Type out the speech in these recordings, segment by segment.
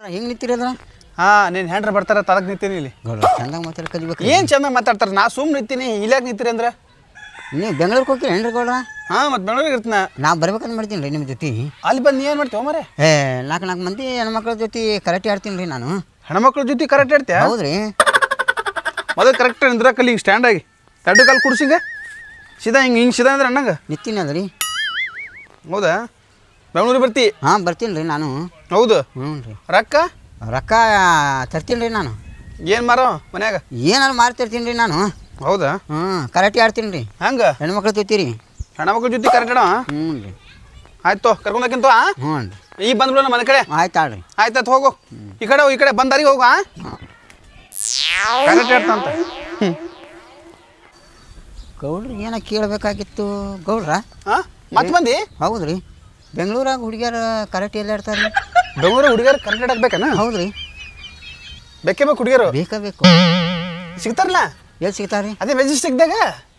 ಹೆಂಗೆ ನಿಂತಿರೋದ ಹಾ ನೀನ್ ಹೆಂಡ್ರ ಬರ್ತಾರ ತಳಗ್ ನಿಂತೀನಿ ಇಲ್ಲಿ. ಚಂದಾಗ ಮಾತಾಡಿ ಕಲಿಬೇಕು ಏನ್ ಚಂದ ಮಾತಾಡ್ತಾರ? ನಾ ಸುಮ್ ನಿಂತೀನಿ ಇಲ್ಯಾಕ್ ನಿಂತೀರಿ ಅಂದ್ರ? ನೀವು ಬೆಂಗಳೂರಿಗೆ ಹೋಗ್ತೀರಿ ಹೆಂಡ್ರಿ ಗೌಡ್ರ? ಹಾ ಮತ್ ಬೆಂಗಳೂರಿಗೆ ಇರ್ತೀನ. ನಾ ಬರ್ಬೇಕಂತ ಮಾಡ್ತೀನಿ ರೀ ನಿಮ್ಮ ಜೊತೆ. ಅಲ್ಲಿ ಬಂದು ಏನ್ ಮಾಡ್ತೀವಿ ಮರೆ ಏ ನಾಲ್ಕು ನಾಲ್ಕು ಮಂದಿ ಹೆಣ್ಮಕ್ಳ ಜೊತೆ ಕರೆಕ್ಟ್ ಆಡ್ತೀನಿ ರೀ ನಾನು. ಹೆಣ್ಮಕ್ಳ ಜೊತೆ ಕರೆಕ್ಟ್ ಇರ್ತೀಯ ಹೌದ್ರಿ. ಮೊದಲು ಕರೆಕ್ಟ್ ಅಂದ್ರೆ ಕಲ್ಲಿ ಹಿಂಗೆ ಸ್ಟ್ಯಾಂಡ್ ಆಗಿ. ಎರಡು ಕಾಲು ಕುಡ್ಸಿಂಗ ಸೀದಾ ಹಿಂಗೆ ಹಿಂಗೆ ಸೀದಾ ಅಂದ್ರೆ ಅನ್ನಂಗ. ನಿತ್ತೀನಿ ಅದ್ರಿ. ಹೌದಾ? ಬೆಂಗಳೂರಿಗೆ ಬರ್ತಿ? ಹಾಂ ಬರ್ತೀನಿ ರೀ ನಾನು. ಹೌದು? ಹ್ಞೂ ರೀ ರೊಕ್ಕ? ರೊಕ್ಕ ತರ್ತೀನಿ ರೀ ನಾನು. ಏನು ಮಾರೋ ಮನ್ಯಾಗ? ಏನಾರು ಮಾರ್ತಿರ್ತೀನಿ ರೀ ನಾನು. ಹೌದಾ? ಹ್ಞೂ ಕರೆಕ್ಟ್ ಆಡ್ತೀನಿ ರೀ ಹಂಗೆ? ಹೆಣ್ಮಕ್ಳು ಜೊತೆ ರೀ ಹೆಣ್ಮಕ್ಳ ಜೊತೆ ಕರೆಕ್ಟ್ ಹ್ಞೂ ರೀ ಆಯ್ತು ಕರ್ಕೊಂಡಕ್ಕಿಂತ ಹ್ಞೂ ರೀ ಈಗ ಬಂದ್ಬಿಡು ನಮ್ಮ ಮನೆ ಕಡೆ. ಆಯ್ತು ಆಡ್ರಿ. ಆಯ್ತಾಯ್ತು ಹೋಗು. ಈ ಕಡೆ ಹೋಗು, ಈ ಕಡೆ ಬಂದಾರಿಗೆ ಹೋಗು ಕರೆಕ್ಟ್ ಹ್ಞೂ ಗೌಡ್ರು ಏನ ಕೇಳಬೇಕಾಗಿತ್ತು? ಗೌಡ್ರ? ಹಾಂ ಮತ್ತೆ ಬಂದು ಹೌದು ರೀ ಬೆಂಗಳೂರಾಗ ಹುಡುಗಿಯರ ಕರೆಕ್ಟ್ ಎಲ್ಲ ಆಡ್ತಾರೆ ರೀ ಬೆಂಗಳೂರು ಹುಡುಗಿಯರು ಕರೆಕ್ಟ್ ಹಾಕ್ಬೇಕನ ಹೌದ್ರಿ. ರೀ ಬೇಕೇ ಬೇಕು ಹುಡುಗಿಯರು? ಬೇಕಾ ಬೇಕು. ಸಿಗ್ತಾರಲ್ಲ ಎಲ್ಲಿ ಸಿಗ್ತಾರೆ ರೀ ಅದೇ ಮೆಜೆಸ್ಟಿಕ್ದಾಗ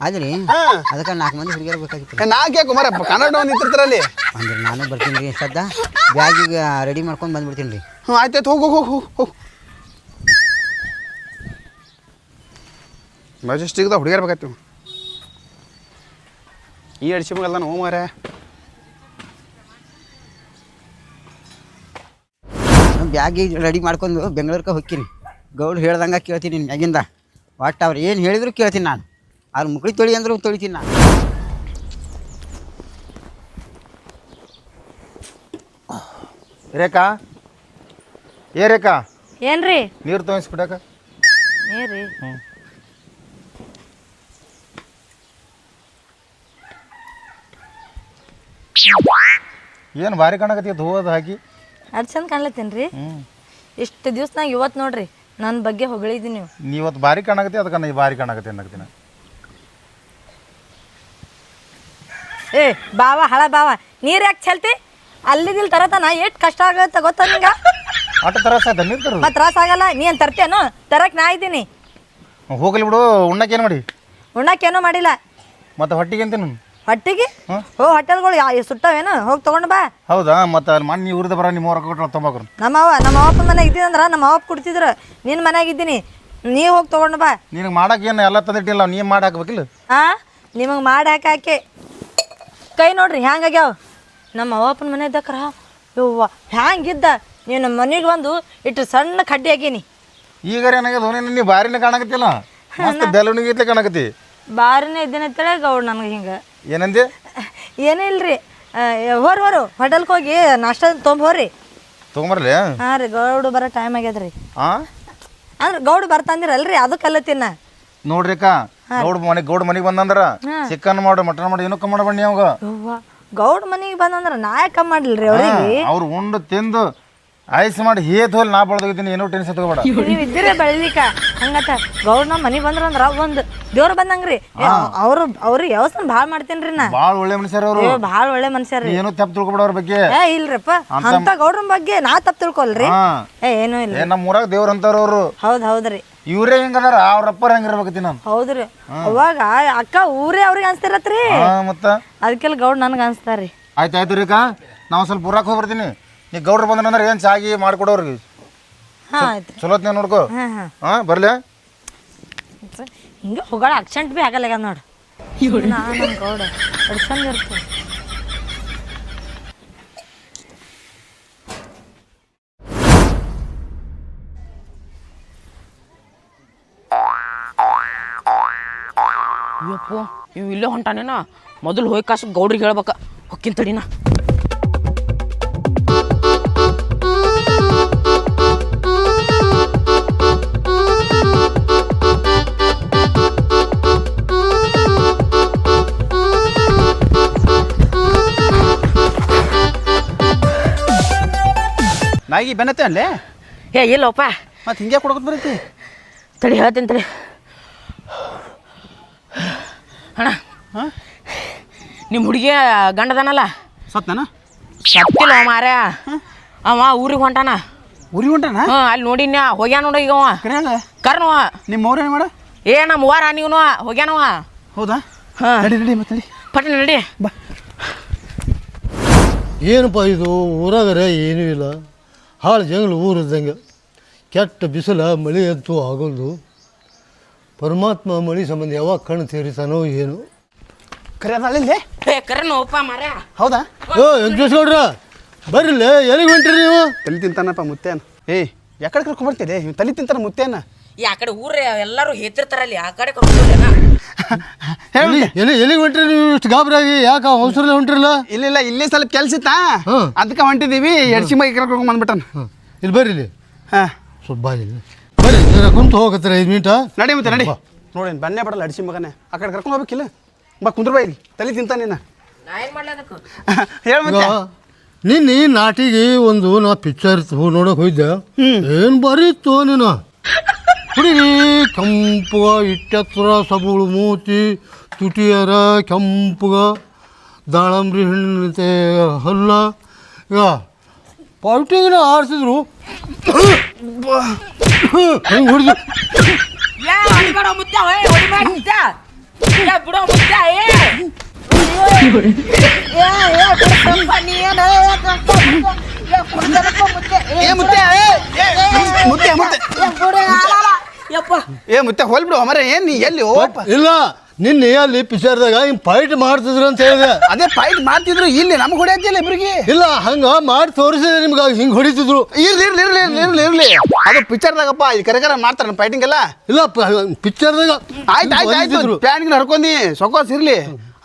ಅದ್ರಿ ಹಾಂ. ಅದಕ್ಕೆ ನಾಲ್ಕು ಮಂದಿ ಹುಡುಗಿಯರು ಬೇಕಾಗಿತ್ತು ರೀ. ನಾಲ್ಕು ಯಾಕೆ ಕುಮಾರ ಕನ್ನಡ ನಿಂತಿರ್ತಾರಲ್ಲಿ ಅಂದ್ರೆ ನಾನು ಬರ್ತೀನಿ ರೀ ಸದ್ದ. ಬ್ಯಾಗಿಗೆ ರೆಡಿ ಮಾಡ್ಕೊಂಡು ಬಂದ್ಬಿಡ್ತೀನಿ ರೀ. ಹ್ಞೂ ಆಯ್ತಾಯ್ತು ಹೋಗು ಹೋಗು ಹೋಗು ಹೋಗು. ಮೆಜೆಸ್ಟಿಕ್ದಾಗ ಹುಡುಗಿಯರ್ ಬೇಕಾಯ್ತು. ಈ ಅಡಿಸಿ ಮಗಲ್ಲ ನಾವು ಮಾರೇ ಬ್ಯಾಗಿ ರೆಡಿ ಮಾಡ್ಕೊಂಡು ಬೆಂಗಳೂರಿಗೆ ಹೋಗ್ತೀನಿ. ಗೌಡ್ ಹೇಳ್ದಂಗೆ ಕೇಳ್ತೀನಿ ಮ್ಯಾಗಿಂದ. ಒಟ್ಟು ಅವ್ರು ಏನು ಹೇಳಿದ್ರು ಕೇಳ್ತೀನಿ ನಾನು. ಅವ್ರ ಮುಕ್ಳಿ ತೊಳಿ ಅಂದ್ರು ತೊಳಿತೀನಿ ನಾನು. ರೇಖಾ? ಏ ರೇಖಾ? ಏನ್ರಿ? ನೀರು ತೋರಿಸ್ಬಿಡಕ ಏನ್ ಏನು ಭಾರಿ ಕಾಣಕತ್ತಿ ಹೂವದು ಹಾಕಿ? ಅದು ಚಂದ ಕಾಣ್ಲತ್ತೇನ್ರಿ? ಇಷ್ಟು ದಿವ್ಸನಾಗ ಇವತ್ತು ನೋಡ್ರಿ. ನನ್ನ ಬಗ್ಗೆ ಹೊಗಳಿದ್ದೀನಿ ನೀವು. ನೀವತ್ತು ಭಾರಿ ಕಾಣಕತ್ತಿ ಅದಕ್ಕೆ ನಾ ಭಾರಿ ಕಾಣಕತ್ತಿ ಅನ್ನಕತ್ತೀನಿ. ಏ ಬಾವ ಹಳ ಬಾವ ನೀರು ಯಾಕೆ ಚೆಲ್ತಿ ಅಲ್ಲಿದಿಲ್ ತರತನ ಎಷ್ಟು ಕಷ್ಟ ಆಗತ್ತೆ ಗೊತ್ತ ನಿಂಗ? ಆಟ ತ್ರಾಸ ಅದ ನೀರು ತರೋದು ಮತ್ತೆ ತ್ರಾಸ ಆಗಲ್ಲ ನೀ ಏನು ತರ್ತೇನು ತರಕ್ಕೆ ನಾ ಇದ್ದೀನಿ. ಹೋಗಲಿ ಬಿಡು ಉಣ್ಣಕ್ಕೆ ಏನು ಮಾಡಿ? ಉಣ್ಣಕ್ಕೇನೂ ಮಾಡಿಲ್ಲ. ಮತ್ತೆ ಹೊಟ್ಟಿಗೆ ಅಂತೀನಿ ಹೊಟ್ಟಿಗೆ? ಓ ಹೋಟೆಲ್ಗಳು ಯಾ ಸುಟ್ಟವೇನು? ಹೋಗಿ ತಗೊಂಡು ಬಾ. ಹೌದಾ? ಮತ್ತೆ ಅಲ್ಲಿ ಮಣ್ಣು ಊರಿದ ಬರ ನಿಮ್ಮ ಹೊರ ಕೊಟ್ಟು ತೊಂಬಕ್ರು ನಮ್ಮ ಅವ ನಮ್ಮ ಅವಪ್ಪನ ಮನೆಗೆ ಇದ್ದಿದಂದ್ರ ನಮ್ಮ ಅವಪ್ಪ ಕೊಡ್ತಿದ್ರು. ನಿನ್ನ ಮನೆಗೆ ಇದ್ದೀನಿ. ನೀ ಹೋಗಿ ತಗೊಂಡು ಬಾ. ನಿನಗೆ ಮಾಡಕ್ಕೆ ಏನು ಎಲ್ಲ ತಂದಿಟ್ಟಿಲ್ಲ ನೀ ಮಾಡಿ ಹಾಕ್ಬೇಕಿಲ್ಲ? ಆ? ನಿಮಗೆ ಮಾಡಿ ಹಾಕಾಕೆ. ಕೈ ನೋಡ್ರಿ ಹ್ಯಾಂಗಾಗ್ಯಾವ ನಮ್ಮ ಅವಪ್ಪನ ಮನೆ ಇದ್ದಕ್ರ ಯವ್ವ ಹ್ಯಾಂಗಿದ್ದ ನೀನು ನಮ್ಮ ಮನೆಗೆ ಬಂದು ಇಟ್ಟು ಸಣ್ಣ ಕಡ್ಡಿ ಆಗೀನಿ ಈಗ ಏನಾಗ್ಯದ? ನೀನು ನೀ ಭಾರಿನೇ ಕಾಣಕತ್ತಿಲ್ಲ? ಮಸ್ತ್ ಬೆಲೂನಿಗೆ ಕಾಣಕತ್ತಿ. ಬಾರಿನೇ ಇದ್ದೇನೆ ಅಂತೇಳಿ ಗೌಡ್ ನನಗೆ ಹಿಂಗೆ. ಏನಂದೆ? ಏನಿಲ್ರಿ ಹೊರ ಹೊರು ಹೋಟೆಲ್ಗೆ ಹೋಗಿ ನಾಷ್ಟ ತೊಗೊಂಡ್ ಹೋರಿ ತೊಗೊಂಬರ್ಲಿ ಹಾಂ ರೀ ಗೌಡು ಬರೋ ಟೈಮ್ ಆಗ್ಯದ್ರಿ. ಹಾಂ ಅಂದ್ರೆ ಗೌಡು ಬರ್ತಾಂದಿರಲ್ರಿ ಅದಕ್ಕಲ್ಲತ್ತಿನ. ನೋಡ್ರಿ ಅಕ್ಕ ಗೌಡ್ ಮನೆ ಗೌಡ ಮನೆಗೆ ಬಂದಂದ್ರ ಚಿಕನ್ ಮಾಡು ಮಟನ್ ಮಾಡು ಏನೂ ಕಮ್ಮಿ ಮಾಡಬಣ್ಣಿ ಅವಾಗ. ಯವ್ವ ಗೌಡ್ ಮನೆಗೆ ಬಂದಂದ್ರ ನಾಯಕ ಯಾಕೆ ಮಾಡಿಲ್ರಿ ಅವ್ರಿಗೆ? ಅವ್ರು ಉಂಡು ತಿಂದು ಐಸ್ ಮಾಡಿ ಹೇತ್ ಹೋಲ್ ನಾ ಬಳದೋಗಿದ್ದೀನಿ ಏನೋ ಟೆನ್ಸ್ ತಗೋಬೇಡ. ನೀವು ಇದ್ದೀರ ಬೆಳಿಲಿಕ್ಕ ಹಂಗತ್ತ ಗೌಡ್ ನಮ್ಮ ಬಂದ್ರ ಅಂದ್ರ ಒಂದು ದೇವ್ರ ಬಂದಂಗ್ರಿ. ಅವ್ರು ಅವ್ರು ವ್ಯವಸ್ಥೆ ಭಾಳ ಮಾಡ್ತೇನ್ರಿ ನಾ. ಭಾಳ ಒಳ್ಳೆ ಮನುಷ್ಯರು ಅವರು. ಏ ಭಾಳ ಒಳ್ಳೆ ಮನುಷ್ಯರ ಏನು ತಪ್ಪು ತಿಳ್ಕೊಬೇಡ ಅವ್ರ ಬಗ್ಗೆ. ಏ ಇಲ್ರಪ್ಪ. ಅಂತ ಗೌಡ್ರ ಬಗ್ಗೆ ನಾ ತಪ್ಪು ತಿಳ್ಕೊಲ್ರಿ. ಹಾ. ಏ ಏನೂ ಇಲ್ಲ. ಏ ನಮ್ಮ ಊರಾಗ ದೇವ್ರ ಅಂತಾರ ಅವರು. ಹೌದ್ ಹೌದ್ರಿ. ಇವ್ರೇ ಹೆಂಗದಾರ? ಅವ್ರಪ್ಪರ ಹೆಂಗಿರ್ಬೇಕತಿ ನಾನು. ಹೌದ್ರಿ. ಅವಾಗ ಅಕ್ಕ ಊರೇ ಅವ್ರಿಗೆ ಅನ್ಸ್ತಿರತ್ರಿ. ಹಾ ಮತ್ತ? ಅದಕ್ಕೆಲ್ಲ ಗೌಡ್ ನನಗೆ ಅನ್ಸ್ತಾರ್ರಿ ಆಯ್ತು ಆಯ್ತು ರೀ ನಾವು ಸ್ವಲ್ಪ ಊರಾಕ್ ಹೋಗಿ ಬರ್ತೀನಿ ನೀ ಗೌಡ್ರು ಬಂದ್ರಂದ್ರೆ ಏನು ಚಾಗಿ ಮಾಡ್ಕೊಡೋರ್ಗಿ ಹಾಂ ಆಯ್ತು ಚಲೋತ್ನೇ ನೋಡ್ಕೋ. ಹಾ ಹಾ. ಹಾ ಬರ್ಲೆ. ಹಿಂಗೆ ಹೋಗಾಳ ಅಕ್ಸೆಂಟ್ ಬಿ ಆಗಲ್ಲ ನೋಡು. ನಾನು ಗೌಡ ಅಯ್ಯಪ್ಪ ಇವ್ ಇಲ್ಲೇ ಹೊಂಟಾನೇನ? ಮೊದಲು ಹೋಗಿ ಕಾಸು ಗೌಡ್ರಿಗೆ ಹೇಳ್ಬೇಕ. ಹೊಕ್ಕಿನ ತಡಿನ. ನಾಯಿಗೆ ಬೆನ್ನತ್ತೆ ಅಲ್ಲೇ ಏ ಇಲ್ಲಪ್ಪ. ಮತ್ತೆ ಹಿಂಗೆ ಕೊಡೋದು ಬರೀತಿ? ತಡಿ ಹೇಳ್ತೀನಿ ತಡಿ. ಅಣ್ಣ ಹಾಂ? ನಿಮ್ಮ ಹುಡುಗಿಯ ಗಂಡದನಲ್ಲ? ಸತ್ತನ ಸತ್ತಿಲ್ಲ ಮಾರ್ಯ ಅವ ಊರಿಗೆ ಹೊಂಟಾನ. ಊರಿಗೆ ಹೊಂಟಾನ? ಹ್ಞೂ ಅಲ್ಲಿ ನೋಡಿನ ಹೋಗ್ಯಾನ ನೋಡ ಈಗ ಅವ. ಕರ್ನವ ನಿಮ್ಮ ಏನು ಮಾಡ? ಏ ನಮ್ಮ ವಾರ ನೀವನು ಹೋಗ್ಯಾನವ ಹೌದಾ? ಹಾಂ. ನಡಿ ನಡಿ ಮತ್ತೆ ನಡಿ. ಪಟ್ಟ ನಡಿ. ಏನಪ್ಪ ಇದು? ಊರಾಗರೆ ಏನೂ ಇಲ್ಲ. ಹಾಳು ಜಂಗಲು ಊರಿದ್ದಂಗೆ ಕೆಟ್ಟ ಬಿಸಿಲ ಮಳೆ ಅಂತೂ ಆಗೋದು ಪರಮಾತ್ಮ ಮಳೆ ಸಂಬಂಧ ಯಾವಾಗ ಕಣ್ಣು ತೀರಿತಾನೋ ಏನು. ಏ ಮಾರ. ಹೌದಾ? ಓ ನೋಡ್ರು ಬರ್ರಿಲ್ಲ ಎಲ್ಲಿಗೆ ಹೊಂಟ್ರಿ ನೀವು? ತಲೆ ತಿಂತಾನಪ್ಪ ಮುತ್ತೇನ. ಏಯ್ ಯಾಕಡೆ ಕರ್ಕೊಂಬರ್ತಿದೆ ಇವ್ ತಲೆ ತಿಂತಾನ ಮುತ್ತೇನ? ಈ ಆ ಕಡೆ ಊರ ಎಲ್ಲರೂ ಹೇತಿರ್ತಾರಲ್ಲಿ ಆ ಕಡೆ ಕರ್ಕೊಂಡ್ರೇನ ಎಲ್ಲಿ ಎಲ್ಲಿ ಎಲ್ಲಿಗೆ ಹೊಂಟ್ರಿ ನೀವು ಇಷ್ಟು ಗಾಬರಿಯಾಗಿ? ಯಾಕೆ ಅವಸರಲ್ಲ ಹೊಂಟ್ರಿಲ್ಲ? ಇಲ್ಲ ಇಲ್ಲ ಇಲ್ಲೇ ಸ್ವಲ್ಪ ಕೆಲ್ಸ ಇತ್ತಾ? ಹ್ಮ್. ಅದಕ್ಕೆ ಹೊಂಟಿದೀವಿ ಎಡ್ಸಿ ಮೈ ಕರ್ಕೊಂಡು ಬಂದ್ಬಿಟ್ಟನ ಇಲ್ಲಿ ಬರ್ರಿ ಇಲ್ಲಿ. ಹಾ. ಸ್ವಲ್ಪ ಬಾ ಇಲ್ಲಿ. ಬರ್ರಿ ಜರ ಕುಂತು ಹೋಗತ್ತರ ಐದು ಮಿನಿಟ ನಡಿ ಮತ್ತೆ ನಡಿ. ನೋಡಿ ಬನ್ನೇ ಬರಲ್ಲ ಅಡ್ಸಿ ಮಗನೇ. ಆ ಕಡೆ ಕರ್ಕೊಂಡು ಹೋಗ್ಬೇಕಿಲ್ಲ ಬಾ ಕುಂದ್ರ ಬಾ ಇಲ್ಲಿ. ತಲೆ ತಿಂತಾ ನಿನ್ನ ನಾ ಏನು ಮಾಡ್ಲದಕ್ಕೆ ಹೇಳ ಈಗ ಮತ್ತೆ ನಿನ್ನೆ ನಾಟಿಗೆ ಒಂದು ನಾ ಪಿಕ್ಚರ್ ನೋಡಕ್ ಹೋಗಿದ್ದೆ. ಏನು ಬಾರಿ ಇತ್ತು ನೀನು? ಹುಡುಗಿ ಕೆಂಪುಗ ಇಟ್ಟತ್ರ ಸಬುಳು ಮೂತಿ ತುಟಿಯರ ಕೆಂಪುಗ ದಾಳಂಬ್ರಿ ಹಣ್ಣಿನಂತೆ ಹಲ್ಲ. ಈಗ ಪಾಲ್ಟಿಂಗ್ನ ಆರಿಸಿದ್ರು. ಹೆಂಗೆ ಹೊಡೆದು? ಮುತ್ತ ಮುತ್ತ ಯಾ ಬಿಡೋ ಮುತ್ತ ಏ ಏ ಮುತ್ತೆ ಏ, ಏ, ಮುತ್ತೆ ಮುತ್ತೆ ಯಪ್ಪ. ಏ ಮತ್ತೆ ಹೋಲ್ ಬಿಡು ಮರ ಏನ್ ನೀ ಎಲ್ಲಿ ಹೋಗಪ್ಪ ಇಲ್ಲ ನಿನ್ನೆ ಅಲ್ಲಿ ಪಿಕ್ಚರ್ದಾಗ ಹಿಂಗೆ ಫೈಟ್ ಮಾಡ್ತಿದ್ರು ಅಂತ ಹೇಳಿದೆ. ಅದೇ ಫೈಟ್ ಮಾಡ್ತಿದ್ರು ಇಲ್ಲಿ ನಮ್ಗೆ ಹೊಡೆಯತ್ತಿಲ್ಲ ಇಬ್ರಿಗೆ? ಇಲ್ಲ ಹಂಗ ಮಾಡಿ ತೋರಿಸಿದ್ರೆ ನಿಮ್ಗೆ ಹಿಂಗೆ ಹೊಡಿತಿದ್ರು. ಇರ್ಲಿ ಇರ್ಲಿ ಇರ್ಲಿ ಇರ್ಲಿ ಇರ್ಲಿ ಇರ್ಲಿ. ಅದು ಪಿಕ್ಚರ್ದಾಗಪ್ಪ ಇಲ್ಲಿ ಕರೆಕರ ಮಾಡ್ತಾರೆ ಫೈಟಿಂಗ್ ಎಲ್ಲ. ಇಲ್ಲ ಪಿಕ್ಚರ್ದಾಗ ಆಯ್ತು ಆಯ್ತು ಆಯ್ತು ಪ್ಯಾನ್ಗೆ ಹರ್ಕೊಂಡಿ ಸೊಕೋಸ್ ಇರ್ಲಿ.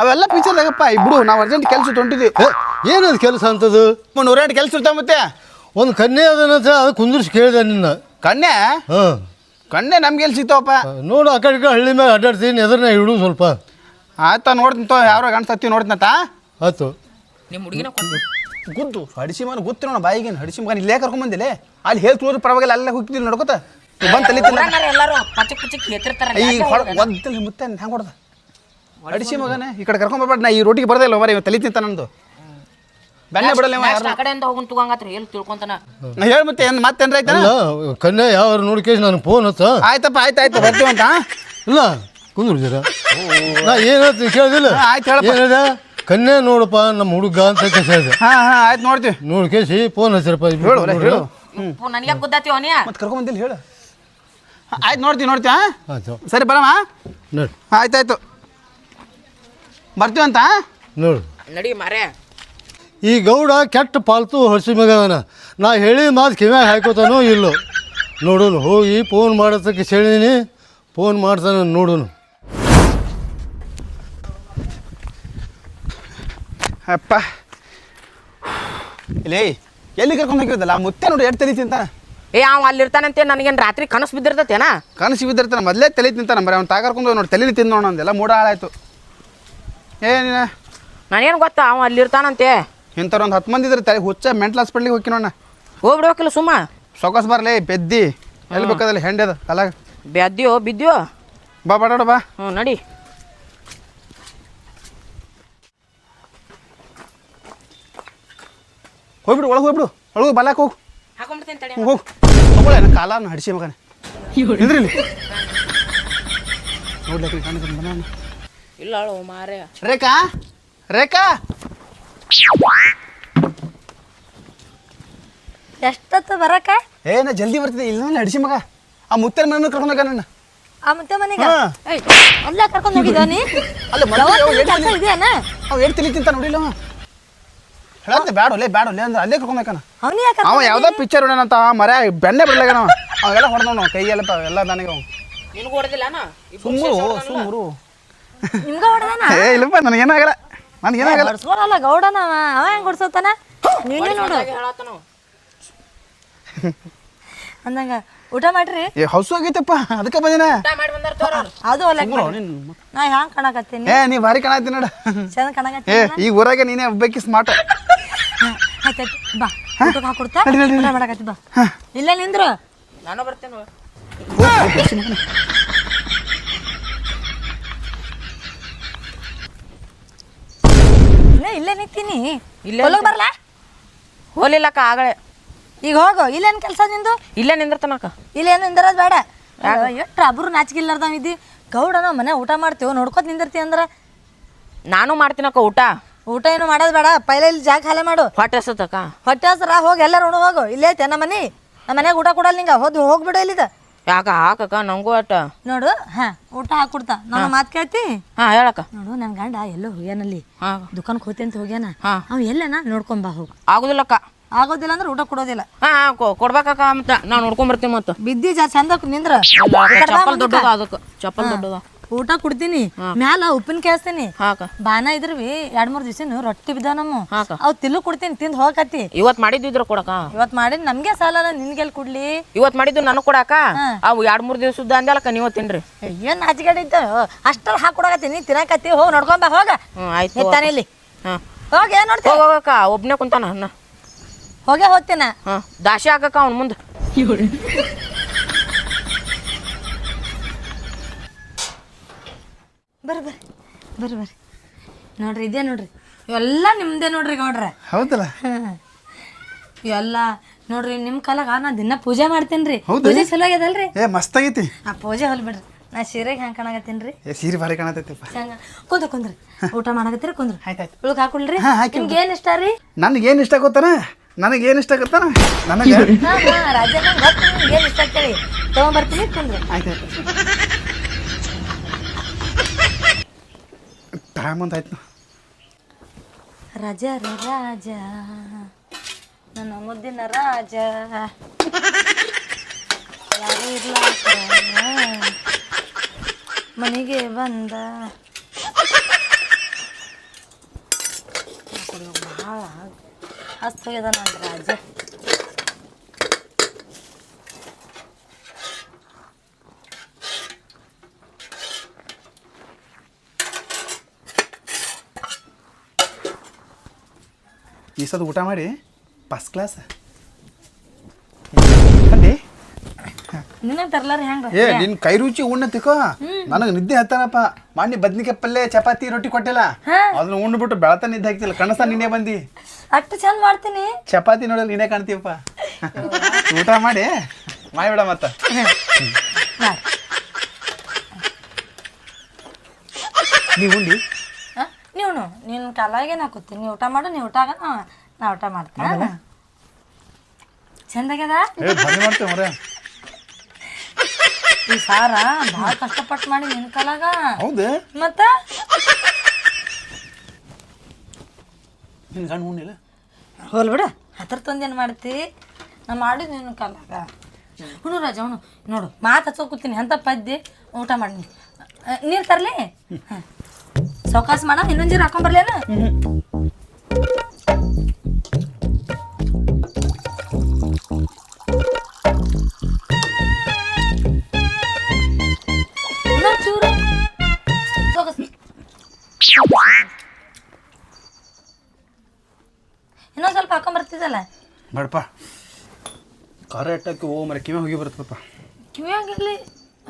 ಅವೆಲ್ಲ ಪಿಕ್ಚರ್ದಾಗಪ್ಪ ಇಬ್ರು ನಾವು ಅರ್ಜೆಂಟ್ ಕೆಲಸ ತೊಂಟಿದ್ವಿ ಏನದು ಕೆಲಸ ಅಂತದು ನೂರೆಂಟು ಕೆಲಸ ಇರ್ತಾವ ಮತ್ತೆ. ಒಂದು ಕನ್ಯೆ ಅದನ್ನ ಅದು ಕುಂದ್ರಿಸಿ ಕೇಳಿದೆ ನಿನ್ನ. ಕನ್ಯೆ? ಹಾಂ. ಕನ್ಯೆ ನಮ್ಗೆ ಎಲ್ಲಿ ಸಿಗ್ತಾವಪ್ಪ? ನೋಡು ಆ ಕಡೆ ಈ ಕಡೆ ಹಳ್ಳಿ ಮೇಲೆ ಅಡ್ಡಾಡ್ತೀನಿ ಎದುರನ್ನ ಇಡು ಸ್ವಲ್ಪ. ಆಯ್ತಾ ನೋಡ್ತೀನಿ ತೋ ಯಾರೋ ಕಾಣಿಸ್ತೀವಿ ನೋಡ್ತೀನತ್ತ ಆಯ್ತು. ನಿಮ್ಮ ಹುಡುಗಿನ ಗುದ್ದು ಹಡಿಸಿ ಮಗನ ಗೊತ್ತು ನೋಡ ಬಾಯಿಗೆ ಹಡಿಸಿ ಮಗನ ಇಲ್ಲೇ ಕರ್ಕೊಂಡ್ ಬಂದಿಲ್ಲ? ಅಲ್ಲಿ ಹೇಳ್ ತೋರಿ ಪರವಾಗಿಲ್ಲ ಅಲ್ಲೇ ಹೋಗ್ತಿದ್ವಿ ನೋಡ್ಕೊತ ಬಂದು ತಲೆ ತಿನ್ನ ಎಲ್ಲರೂ ಪಚಕ್ ಪಚಕ್ ಒದ್ದಲ್ಲಿ ಮುತ್ತೆ ಹೆಂಗೆ ಹೊಡೆದ? ಹಡಿಸಿ ಮಗನೇ ಈ ಕಡೆ ಕರ್ಕೊಂಬರ್ಬೇಡ ನಾ ಈ ರೋಟಿಗೆ ಬರದೇ ಇಲ್ಲ ಬರೀ ತಲೆ ತಿಂತ ನಂದು. ಬೆಣ್ಣೆ ಬಿಡಲ್ಲ ಇವ ಆ ಕಡೆಯಿಂದ ಹೋಗುನ್ ತಗೊಂಗತ್ರಿ ಎಲ್ಲಿ ತಿಳ್ಕೊಂತಾನ? ನಾ ಹೇಳಿ ಮತ್ತೆ ಏನು ಮತ್ತೇನ್ರ ಅಲ್ಲ ಕನ್ಯೆ ಯಾವ ನೋಡ್ಕೇಸಿ ನನಗೆ ಫೋನ್ ಹಚ್ಚ? ಆಯ್ತಪ್ಪ ಆಯ್ತು ಆಯ್ತು ಬರ್ತೀವಿ ಅಂತ ಇಲ್ಲ ಕುಂದ್ರು ಜರ ನಾ ಏನು ಹೇಳ್ತೀನಿ ಕೇಳಿದಿಲ್ಲ? ಹಾ, ಆಯ್ತು ಹೇಳಪ್ಪ. ಏನು ಹೇಳಿದೆ? ಕನ್ಯೆ ನೋಡಪ್ಪ ನಮ್ಮ ಹುಡುಗ ಅಂತ ಕೇಸ್ ಹೇಳಿದೆ. ಹಾಂ ಹಾಂ ಆಯ್ತು ನೋಡ್ತೀವಿ. ನೋಡ್ಕೇಸಿ ಫೋನ್ ಹಚ್ಚಿರಪ್ಪ ಹೇಳು ಹೇಳು. ನನಗೆ ಗುದ್ದಾತೀವ ನೀ ಮತ್ತೆ ಕರ್ಕೊಂಡ್ ಬಂದಿಲ್ಲ ಹೇಳು. ಆಯ್ತು ನೋಡ್ತೀವಿ ನೋಡ್ತೀವಿ ಹಾಂ ಆಯ್ತು ಸರಿ ಬರಮ್ಮ ನೋಡಿ. ಆಯ್ತಾಯ್ತು ಬರ್ತೀವಂತ ನೋಡು. ನಡಿ ಮಾರೇ ಈ ಗೌಡ ಕೆಟ್ಟ ಪಾಲ್ತು ಹಸಿ ಮಗನ ನಾ ಹೇಳಿ ಮಾತು ಕಿವ್ಯಾಗ ಹಾಕೋತಾನೋ ಇಲ್ಲೋ. ನೋಡೋನು ಹೋಗಿ ಫೋನ್ ಮಾಡೋದಕ್ಕೆ ಹೇಳಿನಿ ಫೋನ್ ಮಾಡ್ತಾನ ನೋಡೋನು. ಅಪ್ಪ. ಇಲ್ಲೇ ಎಲ್ಲಿ ಕರ್ಕೊಂಡು ಹೋಗಿರೋದಲ್ಲ? ಮುತ್ತೆ ನೋಡಿ ಎಡ್ ತಲೆ ತಿಂತಾನ ಏ ಅವ ಅಲ್ಲಿರ್ತಾನಂತೆ ನನಗೇನು ರಾತ್ರಿ ಕನಸು ಬಿದ್ದಿರ್ತೇನ ಕನಸು ಬಿದ್ದಿರ್ತಾನೆ ಮೊದಲೇ ತಲೆ ತಿಂತಾನ ಬರೀ ಅವ್ನು ತಾಕರ್ಕೊಂಡು ನೋಡಿ ತಲೆ ತಿಂದು ನೋಡ ಅಂದೆಲ್ಲ ಮೂಡ ಹಾಳಾಯ್ತು. ಏನಿನ ನನಗೇನು ಗೊತ್ತಾ ಅವ ಅಲ್ಲಿರ್ತಾನಂತೆ. ಇಂಥವ್ರು ಒಂದು ಹತ್ತು ಮಂದಿ ಇದ್ರೆ ತಲೆ ಹುಚ್ಚ ಮೆಂಟಲ್ ಹಾಸ್ಪಿಟ್ಲಿಗೆ ಹೋಗಿ ನೋಡ ಹೋಗ್ಬಿಡ್ಬೇಕಿಲ್ಲ ಸುಮ್ಮ. ಸೊಗಸ್ ಬರಲೇ ಬೆದ್ದಿ. ಎಲ್ಲಿ ಬೇಕಾದಲ್ಲಿ ಹೆಂಡದ ಅಲ್ಲ ಬೆದ್ದಿಯೋ ಬಿದ್ದಿಯೋ? ಬಾ ಬಾಡೋಡ ಬಾ. ಹ್ಞೂ ನಡಿ. ಹೋಗ್ಬಿಡು ಒಳಗೆ ಹೋಗ್ಬಿಡು. ಒಳಗೆ ಬಲಾಕ್ ಹೋಗು. ಕಾಲ ಹೋಗು. ತಗೊಳ್ಳೆ ನನ್ನ ಕಾಲನ್ನು ಹಡಿಸಿ ಮಗನೇ. ಇದ್ರಿ ಇಲ್ಲಿ. ನೋಡ್ಲಿಕ್ಕೆ ಕಾಣಿಸ್ತಾನೆ ಬನಾನ ಇಲ್ಲ ಅಳು ಮಾರೇ. ರೇಖಾ ರೇಖಾ. ಎಷ್ಟೊತ್ತ ಬರಕ ಏ ನಾ ಜಲ್ದಿ ಬರ್ತಿದ್ದೆ. ಇಲ್ಲ ನಡೆಸಿ ಮಗ. ಆ ಮುತ್ತನ ಮನೆ ಕರ್ಕೊಂಡು ಹೋಗ ನನ್ನ ಆ ಮತ್ತೆ ಮನೆಗೆ? ಹಾ. ಏಯ್, ಅಲ್ಲ ಕರ್ಕೊಂಡು ಹೋಗಿದ್ದ ನೀ? ಅಲ್ಲ ಮನೆ ಯಾವತ್ತೂ ಯಾವ ಕೆಲ್ಸ ಇದೆಯೇನ? ಅವ ಎಷ್ಟು ತಿಳಿ ತಿಂತ ನೋಡಿಲ್ಲ ಅವ. ಹೇಳಂತೆ ಬ್ಯಾಡ ಒಲೆ ಬ್ಯಾಡ ಒಲೆ ಅಂದ್ರೆ ಅಲ್ಲೇ ಕರ್ಕೊಂಡು ಹೋಗ್ಯಾನ. ಅವನೇ ಯಾಕೆ ಅವ ಯಾವ್ದೋ ಪಿಕ್ಚರ್ ನೋಡ್ಯಾನಂತ ಮರ ಬೆಣ್ಣೆ ಬಿಡ್ಲಾಗ ಅವ. ಅವೆಲ್ಲ ಕೈ ಕೈಯೆಲ್ಲ ಎಲ್ಲ ನನಗೆ ಅವ ನಿನಗೂ ಹೊಡೆದಿಲ್ಲ ಸುಮ್ಮರು ಸುಮ್ಮರು. ನಿಮ್ಗ ಹೊಡೆದಾನ ಏ ಇಲ್ಲಪ್ಪ ನನಗೇನಾಗಲ್ಲ. ನನಗೇನಾಗಲ್ಲ ಬಡ್ಸ್ಬೋರಲ್ಲ ಗೌಡನ ಅವ. ಅವ ಹೆಂಗ್ ಹೊಡ್ಸೋತಾನ ನೀನೇ ನೋಡು. ಅಂದಂಗ ಊಟ ಮಾಡ್ರಿ? ಏ ಹಸು ಆಗೈತಪ್ಪ ಅದಕ್ಕೆ ಬಂದಿನ. ಮಾಡಿ ಬಂದಾರ ಅದು ಅಲ್ಲ ನಾ ಹ್ಯಾಂಗ್ ಕಾಣಕತ್ತೀನಿ? ಏ ನೀ ಬಾರಿ ಕಾಣತ್ತಿ ನೋಡ. ಚಂದ ಏ ಈ ಈಗ ಊರಾಗ ನೀನೇ ಒಬ್ಬಾಕಿ ಸ್ಮಾರ್ಟ್ ಆಯ್ತಾಯ್ತು ಬಾ ಊಟಕ್ಕೆ ಹಾಕೊಡ್ತಾ ಊಟ ಮಾಡಕತ್ತಿ ಬಾ. ಇಲ್ಲ ನಿಂದ್ರು? ನಾನು ಬರ್ತೇನೆ. ಇನ್ನ ಇಲ್ಲೇ ನಿಂತೀನಿ. ಇಲ್ಲೇ ಹೊಲಗ್ ಬರ್ಲಾ? ಹೋಲಿಲ್ಲಕ್ಕ ಆಗಳೆ. ಈಗ ಹೋಗು ಇಲ್ಲೇನು ಕೆಲಸ ನಿಂದು? ಇಲ್ಲೇ ನಿಂದಿರ್ತಾನಕ್ಕ ಇಲ್ಲೇನು ನಿಂದಿರೋದು ಬೇಡ. ಎಷ್ಟು ಅಬ್ರು ನಾಚಿಕಿಲ್ಲಾರ್ದಂಗೆ ಇದ್ದಿ. ಗೌಡ ನಾವು ಮನೆ ಊಟ ಮಾಡ್ತೀವಿ? ನೋಡ್ಕೊತ ನಿಂದಿರ್ತಿ ಅಂದ್ರೆ? ನಾನು ಮಾಡ್ತೀನಕ್ಕ ಊಟ. ಊಟ ಏನು ಮಾಡೋದು ಬೇಡ. ಪೈಲೆ ಇಲ್ಲಿ ಜಾಗ ಖಾಲಿ ಮಾಡು. ಹೊಟ್ಟೆ ಹಸತಕ್ಕ ಹೊಟ್ಟೆ ಹಸ್ರ ಹೋಗಿ ಎಲ್ಲರೂ ಹೋಗು. ಇಲ್ಲೇ ಐತೆ ನಮ್ಮ ಮನೆ. ನಮ್ಮ ಮನೆಗೆ ಊಟ ಕೊಡಲ್ಲ ನಿಂಗೆ. ಹೋದ್ ಹೋಗ್ಬಿಡು ಇಲ್ಲಿದ. ಯಾಕ ಹಾಕಕ್ಕ ನಂಗೂ ಅಟ ನೋಡು ಹಾ ಊಟ ಹಾಕ್ಕೊಡ್ತಾ ನಾನು ಮಾತು ಕೇಳ್ತಿ? ಹಾ ಹೇಳಕ ನೋಡು ನನ್ನ ಗಂಡ ಎಲ್ಲೋ ಹೋಗ್ಯಾನಲ್ಲಿ ಹಾ. ದುಕಾನ್ಗೆ ಹೋಗ್ತಿ ಅಂತ ಹೋಗ್ಯಾನ. ಹಾ. ಅವ್ ಎಲ್ಲನ ನೋಡ್ಕೊಂಬಾ ಹೋಗು. ಆಗುದಿಲ್ಲಕ್ಕ. ಆಗೋದಿಲ್ಲ ಅಂದ್ರೆ ಊಟ ಕೊಡೋದಿಲ್ಲ. ಹಾ ಕೊಡ್ಬೇಕಕ್ಕ ಮತ್ತ. ನಾ ನೋಡ್ಕೊಂಡ್ ಬರ್ತೀನಿ ಮತ್ತ. ಬಿದ್ದಿ ಜಾ ಚಂದ ನಿಂದ್ರ. ಚಪ್ಪಲ್. ದೊಡ್ಡದ ಅದಕ್ಕೆ. ಚಪ್ಪಲ್ ದೊಡ್ಡದ. ಊಟ ಕುಡ್ತೀನಿ ಮ್ಯಾಲ ಉಪ್ಪಿನ ಹಾಕ ಬಾನ ಇದ್ರವಿ ಎರಡ್ ಮೂರ್ ದಿವಸ ರೊಟ್ಟಿ ಬಿದ್ದಾವ ನಮ್ಮ. ಹಾಕ. ಅವ್ ತಿಲ್ಲು ಕೊಡ್ತೀನಿ ತಿಂದ್ ಹೋಗತಿ ಇವತ್ ಮಾಡಿದ್ರು ಕೊಡಕ? ಇವತ್ ಮಾಡಿದ್ ನಮ್ಗೆ ಸಾಲ ನಿನ್ಗೆಲ್ ಕುಡ್ಲಿ? ಇವತ್ ಮಾಡಿದ್ದು ನನಗ್ ಕೊಡಕ? ಅವು ಎರಡ್ ಮೂರ್ ದಿವಸದ ಅಂದಲಕ್ಕ ನೀವ್ ತಿನ್ರಿ. ಏನ್ ನಾಚಿಗಡೆ ಇದ್ದ? ಅಷ್ಟರ ಹಾಕೊಡಕತ್ತೀನಿ ತಿನ್ನಕತ್ತಿ ಹೋಗ್ ನೋಡ್ಕೊಂಬ ಹೋಗ. ಆಯ್ತು. ನಿತ್ತಾನೆ ಇಲ್ಲಿ? ಹಾ. ಹೋಗಿ ಏನ್ ನೋಡ್ತಿ? ಹೋಗಕ ಒಬ್ನೇ ಕುಂತಾನ ಅನ್ನ. ಹೋಗೇ ಹೋಗ್ತೀನ? ದಾಶಿ ಹಾಕಕ ಅವ್ನ ಮುಂದೆ. ಬರ್ರಿ ಬರ್ರಿ ಬರ್ರಿ ಬರ್ರಿ ನೋಡ್ರಿ ಇದೇ ನೋಡ್ರಿ. ಇವೆಲ್ಲ ನಿಮ್ಮದೇ ನೋಡ್ರಿ ಗೌಡ್ರ. ಹೌದಲ್ಲ? ಇವೆಲ್ಲ ನೋಡ್ರಿ ನಿಮ್ಮ ಕಾಲಾಗ ನಾ ದಿನ ಪೂಜೆ ಮಾಡ್ತೀನಿ ರೀ ಪೂಜೆ ಚಲೋ ಆಗ್ಯದಲ್ರಿ ಏ ಮಸ್ತ್ ಆಗೈತಿ. ಆ ಪೂಜೆ ಹೊಲ್ ಬಿಡ್ರಿ. ನಾ ಸೀರೆಗೆ ಹ್ಯಾಂಗ ಕಾಣಕತ್ತೀನಿ ಏ ಸೀರೆ ಭಾರಿ ಕಾಣತೈತಿಪ್ಪ. ಚಂಗ. ಕುಂದ್ರ ಕುಂದ್ರಿ. ಊಟ ಮಾಡಕತ್ತೀರಿ ಕುಂದ್ರ. ಆಯ್ತಾಯ್ತು ಉಳ್ಕ್ ಹಾಕೊಳ್ರಿ. ಹಾ, ಹಾಕಿ ನಿಮ್ಗೆ ಏನು ಇಷ್ಟ ರೀ? ನನಗೇನು ಇಷ್ಟ ಗೊತ್ತಾನ? ನನಗೇನು ಇಷ್ಟ ಗೊತ್ತಾನ? ನನಗೆ? ಹಾ ಹಾ ರಾಜ ನಂಗೆ ಗೊತ್ತು. ನಿಮ್ಗೆ ಏನ್ ಇಷ್ಟ ಕೇಳಿ ತೊಗೊಂಬರ್ತೀನಿ ಕುಂದ್ರಿ. ಆಯ್ತಾಯ್ತು ಟೈಮ್ ಅಂತ ಆಯ್ತು. ರಾಜ ರಾಜ, ನನ್ನ ಮುದ್ದಿನ ರಾಜ. ಯಾರು ಮನೆಗೆ ಬಂದ. ಭಾಳ ಹಸ್ತ್ ಹೋಗ್ಯದ ನನ್ನ ರಾಜ. ಈ ಊಟ ಮಾಡಿ ಫಸ್ಟ್ ಕ್ಲಾಸ್ ತರ್ಲಾರ ಹೆಂಗ ಏ ನಿನ್ ಕೈ ರುಚಿ ಉಣ್ಣ ತಿಕೋ. ನನಗೆ ನಿದ್ದೆ ಹತ್ತಾನಪ್ಪ. ಮಾಡಿ ಬದ್ನಿಕಾಯಿ ಪಲ್ಲೆ ಚಪಾತಿ ರೊಟ್ಟಿ ಕೊಟ್ಟಿಲ್ಲ. ಅದನ್ನ ಉಂಡ್ಬಿಟ್ಟು ಬೆಳತ ನಿದ್ದೆ ಹಾಕ್ತಿಲ್ಲ ಕಣಸ ನಿನ್ನೆ ಬಂದಿ. ಅಷ್ಟು ಚಂದ ಮಾಡ್ತೀನಿ. ಚಪಾತಿ ನೋಡಲ್ ನೀನೇ ಕಾಣ್ತೀವಪ್ಪ ಊಟ ಮಾಡಿ. ಮಾಡಿಬಿಡ ಮತ್ತ. ಮಾಡ್. ನೀವು ಉಂಡಿ. ನೀವು ನಿನ್ನ ಕಾಲಾಗೆ ನಾ ಕೂತೀನಿ. ನೀ ಊಟ ಮಾಡು ನೀ ಊಟ ಆಗ. ನಾ ನಾ ಊಟ ಮಾಡ್ತೀನಿ ಚಂದಾಗ್ಯದ? ಏ ಭಾರಿ ಮಾಡ್ತೇವೆ ಮರ. ಈ ಸಾರ ಭಾಳ ಕಷ್ಟಪಟ್ಟು ಮಾಡಿ ನಿನ್ನ ಕಾಲಾಗ ಹೌದು? ಮತ್ತ? ನಿನ್ನ ಗಂಡ ಉಣ್ಣಿಲ್ಲ ಹೋಲ್ ಬಿಡು. ಹತ್ರ ತಂದೇನು ಮಾಡ್ತಿ? ನಾ ಮಾಡಿದ್ ನಿನ್ನ ಕಾಲಾಗ ಹುಣು ರಾಜ ಹುಣು ನೋಡು ಮಾತು ಹಚ್ಚೋ ಕೂತೀನಿ. ಅಂತ ಪದ್ಯ? ಊಟ ಮಾಡಿ. ನೀರು ತರಲಿ? ಸೌಕಾಸ ಮಾಡ ಇನ್ನೊಂದ್ ಜೀರು ಚೂರು. ಸೊಗಸ್. ಇನ್ನೊಂದ್ ಸ್ವಲ್ಪ ಹಾಕೊಂಬರ್ತಿದ್ದಲ್ಲ ಬೇಡಪ್ಪ. ಖಾರ ಇಟ್ಟಕ್ಕೆ ಓ ಮರ ಕಿವಿ ಹೋಗಿ ಬರ್ತದಪ್ಪ ಕಿವಿಯಾಗಿರ್ಲಿ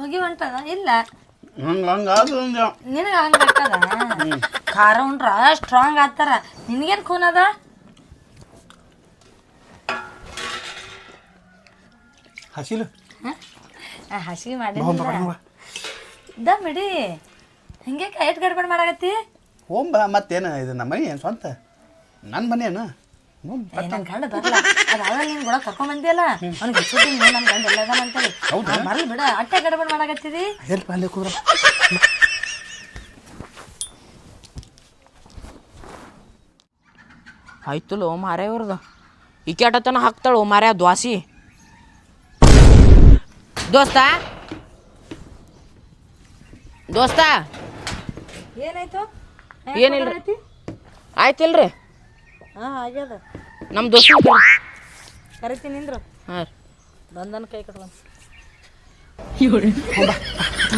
ಹೋಗಿ ಹೊಂಟದ? ಇಲ್ಲ. ಹಂಗೆ ಹಂಗೆ ಅದು ಒಂದು ನಿನಗೆ ಹಂಗೆ ಬೇಕದ? ಖಾರ ಉಂಡ್ರ ಸ್ಟ್ರಾಂಗ್ ಆಗ್ತಾರ ನಿನಗೇನು ಖೂನ್ ಅದ? ಹಸಿಲು. ಹ? ಆ, ಹಸಿಗೆ ಮಾಡಿ ದಮ್ ಇಡಿ ಹಿಂಗೆ ಕೈಟ್ ಗಡ್ಬಡ್ ಮಾಡಾಕತ್ತಿ? ಹೋಮ್ ಬಾ ಮತ್ತೇನು ಇದು ನಮ್ಮ ಮನೆ ಏನು ಸ್ವಂತ? ನನ್ನ ಮನೆ ಏನು ಹೋಮ್ ಬಾ. ನನ್ನ ಗಂಡ ಬರಲ್ಲ ನೀನು ಕರ್ಕೊಂಡ್ ಬಂದಿಯಲ್ಲ? ಅವ್ನಿಗೆ ಹೆಚ್ಚುತ್ತೀನಿ ನನ್ನ ಗಂಡ ಎಲ್ಲ ಅದಾನ ಅಂತೇಳಿ. ಹೌದಾ? ಬರಲ್ಲ ಬಿಡ ಅಟ್ಟೆ ಗಡ್ಬಡ್ ಮಾಡಾಕತ್ತಿದಿ? ಎಲ್ಲಿ ಅಲ್ಲೇ ಕೂದ್ರ ಆಯ್ತಲ್ಲ ಓ ಮಾರೇ ಇವ್ರದ. ಈಕೆ ಆಟತನ ಹಾಕ್ತಾಳು ಓ ಮಾರ್ಯ ದ್ವಾಸಿ? ದೋಸ್ತ? ದೋಸ್ತ? ಏನಾಯ್ತು? ಏನಿಲ್ಲ ಆಯ್ತಿಲ್ರಿ? ಹಾ ಆಗ್ಯದ ನಮ್ಮ ದೋಸ್ತ ಕರಿತೀನಿ ನಿಂದ್ರು? ಹಾಂ ಬಂದನ ಬಂದನ್ ಕೈ ಕಟ್ಕೊಂಡು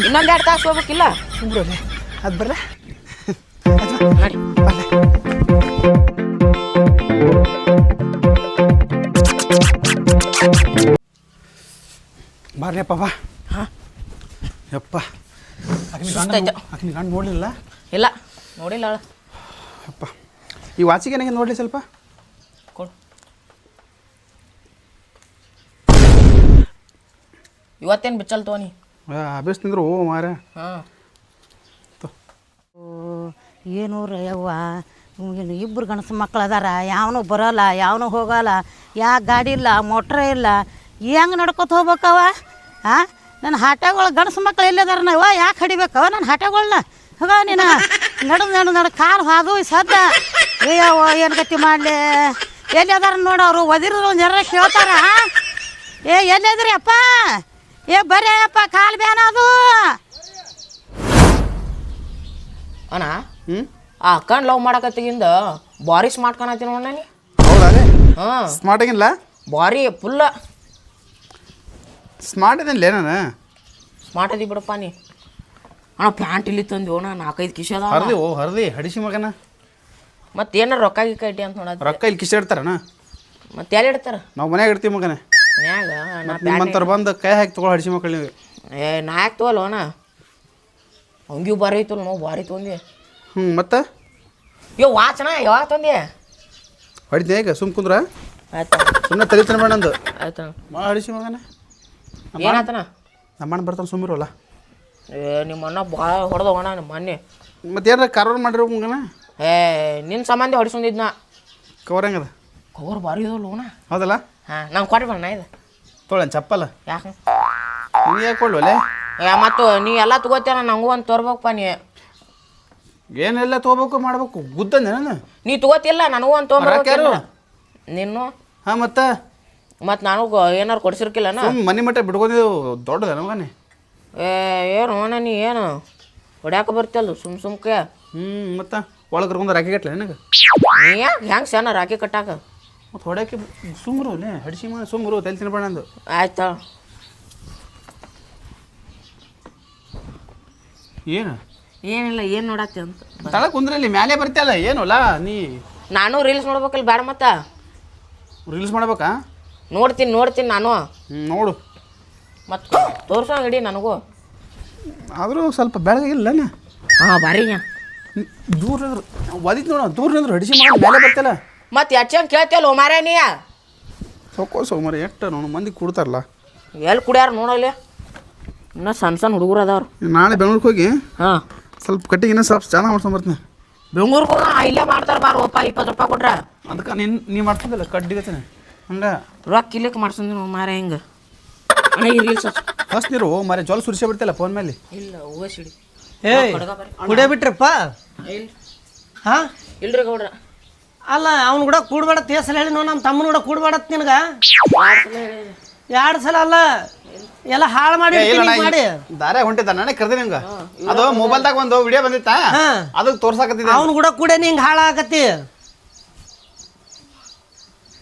ಇನ್ನೊಂದು ಎರಡು ತಾಸು ಹೋಗ್ಬೇಕಿಲ್ಲ? ಸುಮ್ರಲ್ಲಿ ಅದು ಬರಲ್ಲ ನಡಿ ಬಾರ್ಲಿಯಪ್ಪ ಬಾ. ಹಾಂ. ಯಪ್ಪ. ಗಂಡ. ಆಕಿನ ಗಂಡ ನೋಡಲಿಲ್ಲ ಇಲ್ಲ. ನೋಡಿಲ್ಲ ಅವಳು. ಅಪ್ಪ ಈ ವಾಚಿಗೆ ನನಗೆ ನೋಡಲಿ ಸ್ವಲ್ಪ. ಕೊಡು. ಇವತ್ತೇನು ಬಿಚ್ಚಲ್ ತೋನಿ? ಅಭ್ಯಾಸ ತಿಂದ್ರು ಓ ಮಾರ ಹಾಂ. ಏನು ಯವ್ವ ಏನು ಇಬ್ಬರು ಗಣಸು ಮಕ್ಳು ಅದಾರ. ಯಾವನು ಬರೋಲ್ಲ ಯಾವನು ಹೋಗಲ್ಲ ಯಾ ಗಾಡಿ ಇಲ್ಲ ಮೋಟ್ರ್ ಇಲ್ಲ. ಹೆಂಗೆ ನಡ್ಕೊತ ಹೋಗ್ಬೇಕವ ಹಾಂ ನನ್ನ ಹಾಟಗಳು ಗಣಸು ಮಕ್ಳು ಎಲ್ಲದಾರ ನಾವ? ಯಾಕೆ ಹಡಿಬೇಕವ ನನ್ನ ಹಾಟಗಳನ್ನ ಹೋಗ ನೀನು. ನಡು ನಡು ನಡು ಕಾರ್ ಹಾದು ಸದ್ದ. ಅಯ್ಯವ್ವ ಏನು ಗತಿ ಮಾಡಲಿ? ಎಲ್ಲಿ ಅದಾರ ನೋಡೋರು ಒದಿರೋ ಜರ ಕೇಳ್ತಾರ ಏ ಎಲ್ಲಿದ್ರಿ ಅಪ್ಪ? ಏ ಬರ್ರಿ ಅಪ್ಪ ಕಾಲು ಬೇನ ಅದು. ಅಣ್ಣ ಹ್ಞೂ ಆ ಅಕ್ಕನ ಲವ್ ಮಾಡಕತ್ತಿಗಿಂದ ಬಾರಿ ಸ್ಮಾರ್ಟ್ ಕಾಣತ್ತೀನಿ ನೋಡ ನೀ ಹೌದಾ ಹಾಂ. ಸ್ಮಾರ್ಟ್ ಆಗಿಲ್ಲ? ಬಾರಿ ಫುಲ್ಲ ಸ್ಮಾರ್ಟ್ ಇದೆ ನಾನು ಸ್ಮಾರ್ಟ್ ಅದಿ ಬಿಡಪ್ಪ ನೀ. ಅಣ್ಣ ಪ್ಯಾಂಟ್ ಇಲ್ಲಿ ತಂದು ಅಣ್ಣ ನಾಲ್ಕೈದು ಕಿಶೆ ಅದ ಹರ್ದಿ ಓ ಹರ್ದಿ ಹಡಿಸಿ ಮಗನ. ಮತ್ತೆ ಏನಾರ ರೊಕ್ಕ ಗಿಕ್ಕ ಇಟ್ಟಿ ಅಂತ ನೋಡ ರೊಕ್ಕ ಇಲ್ಲಿ ಕಿಸಿ ಇಡ್ತಾರಣ ಮತ್ತೆ ಎಲ್ಲಿ ಇಡ್ತಾರ? ನಾವು ಮನ್ಯಾಗ ಇಡ್ತೀವಿ ಮಗನ. ಮನ್ಯಾಗ ನಾ ಬಂದು ಕೈ ಹಾಕಿ ತೊಗೊಳ ಹಡಿಸಿ ಮಕ್ಕಳು ನೀವು. ಏ ನಾ ಯಾಕೆ ಅಣ್ಣ? ಅವಂಗಿವು ಭಾರಿ ಐತಲ್ಲ ನಾವು ಭಾರಿ ತೊಂದಿ. ಹ್ಞೂ ಮತ್ತೆ? ಯೋ ವಾಚನ ಯಾವಾಗ ತಂದಿ? ಹೊಡಿತೀನಿ ಹೇಗೆ ಸುಮ್ ಕುಂದ್ರ. ಆಯ್ತು ಸುಮ್ಮನೆ ತಲಿತಾನೆ ಬೇಡ ನಂದು. ಆಯ್ತು ಮಾ ಹಡಿಸಿ ಮಗನ. ಏನಾತನ ನಮ್ಮ ಅಣ್ಣ ಬರ್ತಾನೆ ಸುಮ್ಮಿರೋಲ್ಲ ಏ ನಿಮ್ಮ ಅಣ್ಣ ಭಾಳ ಹೊಡೆದವಣ ನಿಮ್ಮ ಮೊನ್ನೆ. ಮತ್ತೆ ಏನಾರ ಕಾರವಾರ ಮಾಡಿರೋ ಮಗನ? ಏ ನಿನ್ನ ಸಂಬಂಧಿ ಹೊಡಿಸೊಂದಿದ್ನ ಕವರ್ ಹೆಂಗದ? ಕವರ್ ಭಾರಿ ಇದಲ್ಲ ಲೋನ ಹೌದಲ್ಲ? ಹಾಂ ನಂಗೆ ಕೊಟ್ಟು ಬಣ್ಣ ಇದು. ತೊಳೆ ಚಪ್ಪಲ್ಲ ಯಾಕೆ? ನೀ ಯಾಕೆ ಮತ್ತು ನೀ ಎಲ್ಲ ತಗೋತೀರ ನಂಗೂ ಒಂದು ತೋರ್ಬೇಕಪ್ಪ ನೀ. ಏನೆಲ್ಲ ತೊಗೋಬೇಕು ಮಾಡ್ಬೇಕು? ಗುದ್ದಂದೆ ನಾನು? ನೀ ತಗೋತಿಲ್ಲ ನನಗೂ ಒಂದು? ತೊಗೊಂಬರ್ಬೇಕು ನಿನ್ನು? ಹಾಂ ಮತ್ತೆ? ಮತ್ತು ನಾನು ಏನಾರು ಕೊಡ್ಸಿರ್ಕಿಲ್ಲ ಮನೆ ಮಟ್ಟ ಬಿಡ್ಕೊಂಡಿದ್ದು ದೊಡ್ಡದ ನಮಗನೆ ಏ ಏನು ನೀ ಏನು? ಹೊಡ್ಯಾಕ ಬರ್ತಿಯಲ್ಲ ಸುಮ್ ಸುಮ್ಕೆ? ಹ್ಞೂ ಮತ್ತೆ? ಒಳಗೆ ಕರ್ಕೊಂಡು ರಾಕಿ ಕಟ್ಲೆ ನನಗೆ? ಹೆಂಗೆ ಸಣ್ಣ ರಾಕಿ ಕಟ್ಟಾಕ? ಮತ್ತು ಹೊಡ್ಯಾಕೆ ಸುಮ್ರು ಲೇ ಹಡಿಸಿ ಮಾ ಸುಮ್ರು ತಲೆ ತಿನ್ಬೇಡ ಅಂದು ಆಯ್ತಾ ಏನು? ಏನಿಲ್ಲ ಏನು ನೋಡತ್ತೆ ಅಂತ. ತಳ ಕುಂದ್ರಲ್ಲಿ ಮ್ಯಾಲೆ ಬರ್ತಿಯಲ್ಲ ಏನಲ್ಲ ನೀ? ನಾನು ರೀಲ್ಸ್ ನೋಡ್ಬೇಕಲ್ಲ ಬೇಡ ಮತ್ತ? ರೀಲ್ಸ್ ಮಾಡ್ಬೇಕಾ? ನೋಡ್ತೀನಿ ನೋಡ್ತೀನಿ ನಾನು. ನೋಡು. ಮತ್ತು ತೋರ್ಸೋ ಇಡಿ ನನಗೂ. ಆದರೂ ಸ್ವಲ್ಪ ಬೆಳಗಿಲ್ಲ ಹಾಂ ಬಾರಿ ದೂರ ಒದಿತ್ ನೋಡು ದೂರ ನಿಂದ್ರು ಹಡಿಸಿ ಮಾಡಿ ಮೇಲೆ ಬರ್ತಲ್ಲ. ಮತ್ತೆ ಹೆಚ್ಚಂಗೆ ಕೇಳ್ತಿಯಲ್ಲ ಮಾರೇ ನೀ? ಸೊಕ್ಕೋ ಸೋಮಾರ ಎಷ್ಟು ನೋಡು ಮಂದಿ ಕುಡ್ತಾರಲ್ಲ. ಎಲ್ಲಿ ಕುಡಿಯಾರ ನೋಡಲ್ಲಿ? ಇನ್ನೂ ಸಣ್ಣ ಸಣ್ಣ ಹುಡುಗರು ಅದಾವ್ರು. ನಾಳೆ ಬೆಂಗ್ಳೂರಿಗೆ ಹೋಗಿ ಹಾಂ. ಸ್ವಲ್ಪ ಕಟ್ಟಿಗೆ ಇನ್ನೂ ಸ್ವಲ್ಪ ಚೆನ್ನಾಗಿ ಮಾಡ್ಸ್ಕೊಂಬರ್ತೀನಿ ಬೆಂಗ್ಳೂರಿಗೆ ಹೋಗ ಇಲ್ಲೇ ಮಾಡ್ತಾರೆ ಬಾರ ಒಪ್ಪ ಇಪ್ಪತ್ತು ರೂಪಾಯಿ ಕೊಟ್ರೆ. ಅದಕ್ಕೆ ನೀನು ನೀ ಮಾಡ್ತಿದ್ದಲ್ಲ ಕಡ್ಡಿಗತ್ತೇನೆ ಹಂಗೆ. ರೊಕ್ಕ ಇಲ್ಲಕ್ಕೆ ಮಾಡ್ಸಂದ್ರೆ ಮಾರ ಹಿಂಗೆ. ಅಣ್ಣ ರೀಲ್ಸ್ ಫಸ್ಟ್ ನೀರು ಮಾರೆ ಜೊಲ್ ಸುರಿಸೇ ಬಿಡ್ತಲ್ಲ ಫೋನ್ ಮೇಲೆ? ಇಲ್ಲ ಹೂವ ಸಿಡಿ. ಏಯ್ ಕುಡಿಯ ಬಿಟ್ರಪ್ಪ? ಹಾ ಹಾಂ? ಇಲ್ರಿ ಗೌಡ್ರ. ಅಲ್ಲ ಅವ್ನು ಕೂಡ ಕೂಡಬೇಡ ತೇಸಲ ಹೇಳಿ ನೋ ನಮ್ಮ ತಮ್ಮನ ಕೂಡ ಕೂಡ್ಬೇಡತ್ ನಿನಗ. ಎರಡು ಸಲ ಅಲ್ಲ? ಎಲ್ಲ ಹಾಳು ಮಾಡಿ ಮಾಡಿ. ದಾರ್ಯಾಗ ಹೊಂಟಿದ್ದ ನಾನೇ ಕರ್ದಿ ನಿಮ್ಗೆ ಅದು ಮೊಬೈಲ್ದಾಗ ಒಂದು ವಿಡಿಯೋ ಬಂದಿತ್ತ? ಹಾ. ಅದಕ್ಕೆ ತೋರ್ಸಾಕತ್ತಿದ್ದೆ ಅವ್ನು ಕೂಡ ಕೂಡ ನಿಂಗೆ ಹಾಳಾಕತ್ತಿ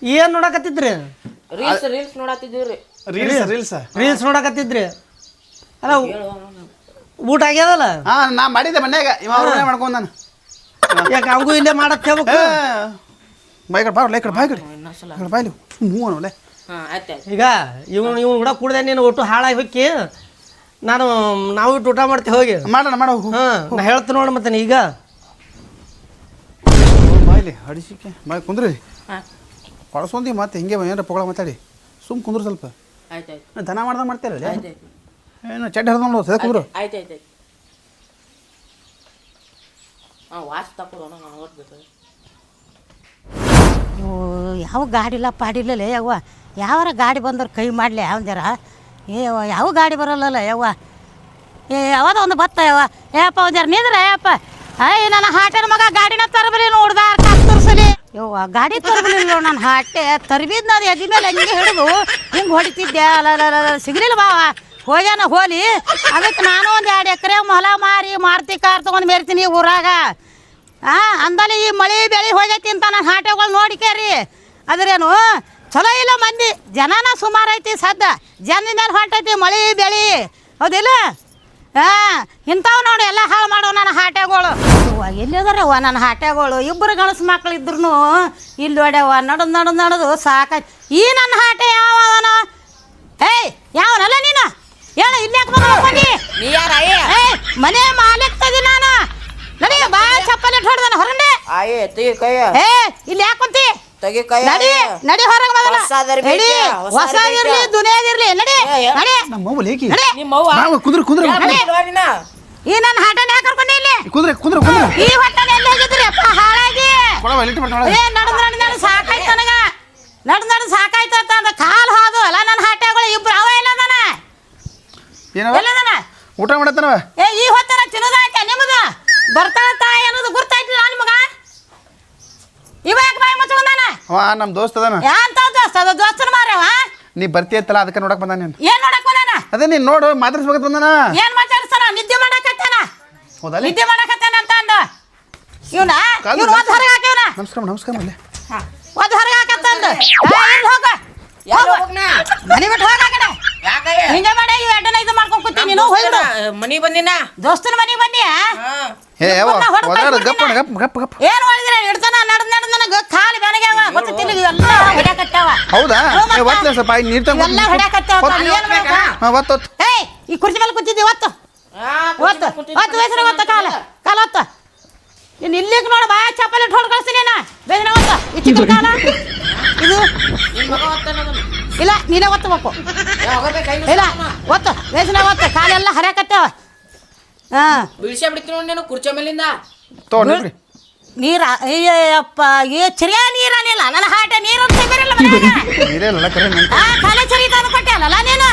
ಏನು ನೋಡಕತ್ತಿದ್ರಿ? ರೀಲ್ಸ್ ರೀಲ್ಸ್ ನೋಡತ್ತಿದ್ದೀವ್ರಿ ರೀಲ್ಸ್ ರೀಲ್ಸ್. ರೀಲ್ಸ್ ನೋಡಕತ್ತಿದ್ರಿ. ಅಲ್ಲ ಊಟ ಆಗ್ಯದಲ್ಲ? ಹಾ ನಾ ಮಾಡಿದ್ದೆ ಮನ್ಯಾಗ. ಇವ ಅವ್ರನ್ನೇ ಮಾಡ್ಕೊಂಡ್ ನಾನು ಯಾಕೆ ಅವಂಗೂ ಇಲ್ಲೇ ಮಾಡಕ್ಕೆ ಹೇಳ್ಬೇಕು? ಬಾಯ್ ಕಡೆ ಬಾ ಲೈ ಕಡೆ ಬಾಯ್ ಕಡೆ. ಇನ್ನೊಂದ್ಸಲ ಬಾಯ್ಲಿ ಆಯ್ತು ಈಗ ಇವನು ಇವನು ಕೂಡ ಕುಡ್ದೆ ನೀನು ಒಟ್ಟು ಹಾಳಾಗಿ ಹೋಗಿ ನಾನು ನಾವು ಇಟ್ಟು ಊಟ ಮಾಡ್ತೀವಿ ಹೋಗಿ. ಮಾಡೋಣ ಮಾಡೋ ಹಾಂ ನಾ ಹೇಳ್ತೀನಿ ನೋಡಿ ಮತ್ತೆ ನೀ ಈಗ. ಬಾಯ್ಲಿ ಹಡಿಸಿಕೆ. ಬಾಯ್ ಕುಂದ್ರಿ. ಹಾಂ. ಕೊಳಸೊಂದಿ ಮತ್ತೆ ಹಿಂಗೆ ಏನಾರ ಪೊಗಳ ಮಾತಾಡಿ. ಸುಮ್ ಕುಂದ್ರು ಸ್ವಲ್ಪ. ಆಯ್ತು ಆಯ್ತು. ದನ ಮಾಡ್ದ ಮಾಡ್ತೀರಲ್ಲ ಏನು ಚಡ್ಡಿ ಹರಿದು ನೋಡು ಕುಂದ್ರು ಆಯ್ತು ಆಯ್ತು ಆಯ್ತು. ಹಾಂ ವಾಚ್ ಇವು ಯಾವ ಗಾಡಿ ಇಲ್ಲ ಪಾಡಿಲ್ಲಲೇ ಯವ್ವ. ಯಾವಾರ ಗಾಡಿ ಬಂದ್ರೆ ಕೈ ಮಾಡಲಿ ಯಾವ್ದಾರ ಜರ ಏ ಯಾವ ಗಾಡಿ ಬರಲ್ಲಲ್ಲ ಯವ್ವ? ಏ ಯಾವ್ದೋ ಒಂದು ಬತ್ತ ಯವ್ವ. ಏಪ್ಪ ಒಂದ್ಯಾರ ನೀದ್ರ ಯಪ್ಪ ಅಯ್ಯ ನನ್ನ ಹಾಟೆನ ಮಗ ಗಾಡಿನ ತರಬರಿ ನೋಡ್ದಾರ ಕತ್ತರ್ಸಲಿ ಯವ್ವ ಗಾಡಿ ತರಬಲಿಲ್ಲ ನನ್ನ ಹಾಟೆ. ತರಬಿದ್ ನಾನು ಎದಿ ಮೇಲೆ ಹಂಗೆ ಹಿಡಿದು ಹಿಂಗೆ ಹೊಡಿತಿದ್ದೆ ಅಲ್ಲ ಸಿಗಲಿಲ್ಲ ಅಲ್ಲ, ಸಿಗ್ಲಿಲ್ಲ ಬಾವ ಹೋಗ್ಯಾನ ಹೋಲಿ ಅದಕ್ಕೆ ನಾನು ಒಂದು ಎರಡು ಎಕರೆ ಹೊಲ ಮಾರಿ, ಮಾರ್ತಿ ಕಾರ್ ತೊಗೊಂಡು ಮೇರ್ತೀನಿ ಊರಾಗ. ಆ, ಅಂದಲ್ಲಿ ಈ ಮಳೆ ಬೆಳೆ ಹೋಗೈತಿ ಅಂತ ನಾನು ಹಾಟೆಗಳು ನೋಡಿಕೇರಿ ಅದ್ರೇನು, ಚಲೋ ಇಲ್ಲ ಮಂದಿ. ಜನನ ಸುಮಾರು ಐತಿ ಸದ್ದ. ಮೇಲೆ ಹೊಂಟೈತಿ ಮಳೆ, ಬೆಳೆ. ಹೌದಿಲ್ಲ? ಹಾಂ ಇಂಥವು ನೋಡಿ, ಎಲ್ಲ ಹಾಳು ಮಾಡೋ ನನ್ನ ಹಾಟೆಗಳು. ಎಲ್ಲಿದಾರವ್ವ ನನ್ನ ಹಾಟೆಗಳು? ಇಬ್ಬರು ಗಣಸು ಮಕ್ಳು ಇದ್ರು ಇಲ್ಲಿ ಹೊಡ್ಯವ ನಡದು ನಡದು ನಡದು ಸಾಕಾಯ್ತು ಈ ನನ್ನ ಹಾಟೆ ಯಾವ ಅವನ ಏಯ್, ಯಾವನಲ್ಲ ನೀನು? ಹೇಳ ಇಲ್ಲಿ ಯಾಕೆ ಬಂದಿ ನೀ ಯಾರ ಅಯ್ಯ ಏಯ್ ಮನೆ ಮಾಲೀಕ್ತದಿ ನಾನು. ನಡಿ ಬಾ ಚಪ್ಪಲಿ ಹೊಡೆದನ ಹೊರಂಡೆ ಅಯ್ಯ ಕೈಯ. ಏ ಇಲ್ಲಿ ಯಾಕೆ ಕುಂತಿ? ತೆಗಿ ಕೈ ನಡಿ ನಡಿ ಹೊರಗೆ ಮೊದಲ ಹೊಸಾದರ್ ನಡಿ ಬೇಕ, ಹೊಸಾದರ್ ಹೊಸದಿರ್ಲಿ ಬೇಕ. ನಡಿ ನಡಿ. ನಮ್ಮ ಮೊಬೈಲ್ ಏಕಿ ನಡಿ. ನಿಮ್ಮ ಅವ್ವ? ನಾವು ಕುಂದ್ರ ಕುಂದ್ರ. ಈ ನನ್ನ ಹಟನ್ ಯಾಕೆ ಕರ್ಕೊಂಡೆ ಇಲ್ಲಿ. ಕುಂದ್ರ ಕುಂದ್ರ ಕುಂದ್ರ. ಈ ಹೊಟ್ಟನೆ ಎಲ್ಲಿ ಹೋಗಿದ್ರಿ? ಅಪ್ಪ ಹಾಳಾಗಿ. ಕೊಡವ ಎಲ್ಲಿಟ್ಟು ಬರ್ತಾಳೆ ಏ ಸಾಕಾಯ್ತು ನನಗ. ನಡ್ದು ನಡ್ದು ಸಾಕಾಯ್ತು ಅಂತ ಅಂದ ಕಾಲು ಹಾದು ಅಲ್ಲ ನನ್ನ ಹಾಟೆಗಳು ಇಬ್ರು ಅವ ಎಲ್ಲ ಅದಾನ ಏನವ? ಎಲ್ಲದಾನ? ಊಟ ಮಾಡತ್ತನವ? ಏ ಈ ಹೊತ್ತನ ತಿನ್ನೋದಾಕೆ ನಿಮ್ಮದು ಬರ್ತಾಳ ತಾಯಿ ಅನ್ನೋದು ಗುರ್ತಾಯ್ತಿಲ್ಲ ನಿಮಗ? ಇವ ಯಾಕೆ ಬಾಯಿ ಮುಚ್ಕೊಂಡಾನ? ಅವ ನಮ್ಮ ದೋಸ್ತ ಅದಾನ. ಯಾಂತ ದೋಸ್ತ? ಅದು ದೋಸ್ತನ ಮಾರವ? ನೀ ಬರ್ತೀಯತ್ತಲ್ಲ ಅದಕ್ಕೆ ನೋಡಕ್ ಬಂದ ನೀನು. ಏನ್ ನೋಡಕ್ ಬಂದಾನ? ಅದೇ ನೀನು ನೋಡು ಮಾತಾಡ್ಸ್ಬೇಕಂತ ಬಂದಾನ. ಏನ್ ಮಾತಾಡ್ತಾನ ನಿದ್ದೆ ಮಾಡಕತ್ತಾನ? ಹೌದಲ್ಲ ನಿದ್ದೆ ಮಾಡಕತ್ತಾನ ಅಂತ ಅಂದ. ಇವನ ಇವ್ನ ಒಂದ್ ಹೊರಗೆ ಹಾಕಿವ್ನ ನಮಸ್ಕಾರ ನಮಸ್ಕಾರ ಒಂದ್ ಹೊರಗೆ ಹಾಕತ್ತಂದ ಹೋಗ. ಮನೆ ಬಿಟ್ಟು ಹೋಗ ಆ ಕಡೆ ಹಿಂಗೆ ಮಾಡಿ ಇವ್ ಎಡ್ಡನ ಇದು ಮಾಡ್ಕೊಂಡ್ ಕೂತೀನಿ ನೀನು? ಮನಿ ಬಂದಿನ? ದೋಸ್ತನ ಮನಿ ಬನ್ನಿ ಏ ಯಾವ? ಗಪ್ಪ ಕಳ್ಸ್ಬಿಡ್ತೀನಿ. ಗಪ್ಪ ಏನು ಇಡ್ತಾನ ನಡ್ದ್ ನಡ್ದ್ ನನಗ ಕಾಲು ಬೆನಗ್ಯಾವ ಗೊತ್ತಿಲ್ಲ ಇವೆಲ್ಲ ಹೊಡ್ಯಾಕತ್ತಾವ. ಹೌದಾ? ಹ್ಞೂ ಏ ಒತ್ತಲೆ ಸ್ವಲ್ಪ ನೀರ್ ತಂಗ ಎಲ್ಲ ಹೊಡ್ಯಾಕತ್ತಾವ ಏನು ಮಾಡ್ಬೇಕ? ಹಾಂ ಒತ್ತು ಒತ್ತು. ಈ ಕುರ್ಚಿ ಮೇಲೆ ಕೂತಿದ್ದಿ ಒತ್ತು. ಒತ್ತು. ಒತ್ತು ವಯಸ್ಸಿನ ಒತ್ತ ಕಾಲ. ಕಾಲ ಒತ್ತ. ನೀನು ಇಲ್ಲಿಗೆ ನೋಡು ಬಾ ಚಪ್ಪಲಿ ಇಟ್ಟು ಹೊಡ್ ಕಳಿಸ್ತೀನಿ ನಾ ಬೇಗನೆ ಒತ್ತ ಕಾಲ. ಇದು ಇಲ್ಲ ನೀನೇ ಒತ್ತಬೇಕು ಇಲ್ಲ ಒತ್ತು. ರೇಷನ ಒತ್ತು ಕಾಲೆಲ್ಲ ಹರಕತ್ತೆ ಹಾಂ. ಬೀಳ್ಸೇ ಬಿಡ್ತೀನಿ ನೋಡಿ ನೀನು ಕುರ್ಚಿ ಮೇಲಿಂದ. ನೀರ ಅಯ್ಯಪ್ಪ ಏ ಚರಿಯ ನೀರನಿಲ್ಲ ನನ್ನ ಹಾಟ ನೀರು ಅಂತ ಬರಲ್ಲ ಕರೆ ನನ್ ಆ ಕಾಲ ಚರಿ ತಂದು ಕೊಟ್ಟೆ ಅಲ್ಲಲ್ಲ ನೀನು?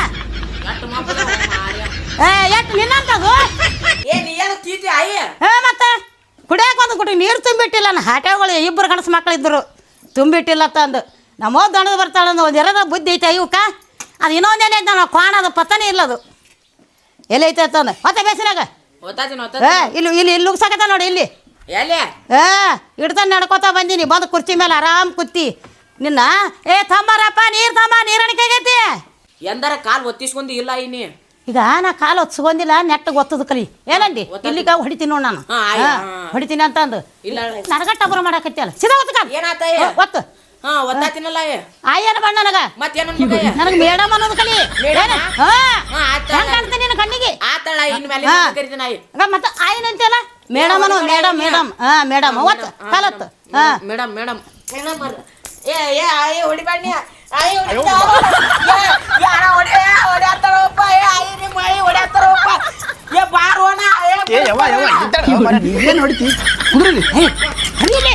ಏ ಎಟ್ಟು ನಿನ್ನಂತದು? ಏ ನೀ ಏನು ತೀತಿ ಆಯಿ? ಏ ಮತ್ತೆ ಕುಡಿಯಾಕ ಒಂದು ಕುಡಿ ನೀರು ತುಂಬಿಟ್ಟಿಲ್ಲ ನನ್ನ ಹಾಟೆಗಳು ಇಬ್ಬರು ಗಣಸು ಮಕ್ಕಳಿದ್ರು ಇದ್ದರು ತುಂಬಿಟ್ಟಿಲ್ಲ ತಂದು. ನಮ್ಮೋ ದಣದ ಬರ್ತಾಳಂದು ಒಂದು ಎರಡ ಬುದ್ಧಿ ಐತೆ ಇವಕ್ಕ ಅದು ಇನ್ನೊಂದೇನೆ ಐತೆ ನಾವು ಕ್ವಾಣ ಅದು ಪತ್ತನೇ ಇಲ್ಲದು ಎಲ್ಲಿ ಐತೆ ತಂದು ಮತ್ತೆ ಬೇಸಿನಾಗ? ಏ ಇಲ್ಲಿ ಇಲ್ಲಿ ಇಲ್ಲಿ ಉಗ್ಸಾಕತ್ತ ನೋಡಿ ಇಲ್ಲಿ. ಎಲ್ಲಿ? ಏ ಇಡ್ತಾನೆ ನಡ್ಕೋತಾ ಬಂದೀನಿ ಬಂದು ಕುರ್ಚಿ ಮೇಲೆ ಆರಾಮ್ ಕುತ್ತಿ ನಿನ್ನ ಏ ತಂಬಾರಪ್ಪ ನೀರು ತಂಬ ನೀರಣಿಕೆ ಆಗೈತಿ ಎಂದರ ಕಾಲ್ ಒತ್ತಿಸ್ಕೊಂಡು ಇಲ್ಲ ಇನ್ನಿ. ಈಗ ನಾ ಕಾಲು ಒತ್ಸ್ಕೊಂಡಿಲ್ಲ ನೆಟ್ಟಗೆ ಒತ್ತದ ಕಲಿ. ಏನಂದಿ? ಇಲ್ಲಿಗ ಹೊಡಿತೀನಿ ನೋಡ್ ನಾನು. ಹಾ, ಆಯ್ತು, ಹಾ, ಹಾ. ಹೊಡಿತೀನಿ ಅಂತ ಅಂದು. ನರಗಟ್ಟ ನನಗ ಟಬರ ಮಾಡಕತ್ತಿಯಲ್ಲ ಸಿದ ಒತ್ತ ಕಾಲು ಏನಾತ ಒತ್ತು. ಹಾ ಒತ್ತಾತಿನಲ್ಲ ಆಯ್ಯನ ಬಣ್ಣ ನನಗ? ಮತ್ತೇನ ನನಗೆ ಮೇಡಮ್ ಅನ್ನೋದು ಕಲಿ. ಮೇಡಮ? ಏನ? ಹಾ. ಹಾ, ಆತ. ಹೆಂಗ್ ಕಾಣ್ತೀನಿ ನಿನ್ನ ಕಣ್ಣಿಗೆ? ಆತಳ ಇನ್ ಮೇಲೆ ಹಾ. ಕರಿತೀನಿ ಆಗ ಮತ್ತೆ ಆಯ್ನ ಅಂತೆಲ್ಲ ಮೇಡಮ್ ಅನ್ನೋ ಮೇಡಮ್ ಮೇಡಮ್ ಹಾ ಮೇಡಮ್. ಒತ್ತು. ಕಾಲತ್ತು ಹಾ ಮೇಡಮ್. Madam madam. ಏ ಏ ಆಯಿ ಆಯಿ ಹೊಡಿ ಹೊಡ್ಯಾತಾರಪ್ಪ ಏ ಆಯಿ ನಿಮ್ಮ ಆಯಿ ಹೊಡ್ಯಾತಾರಪ್ಪ ಏ ಬಾರೋಣ ಏ ಯವ್ವ ಯವ್ವ ಇದ್ದಾಳ. ಮರ ನೀವೇನು ಹೊಡಿತಿ ಕುದ್ರಲ್ಲಿ? ಹರಿಲಿ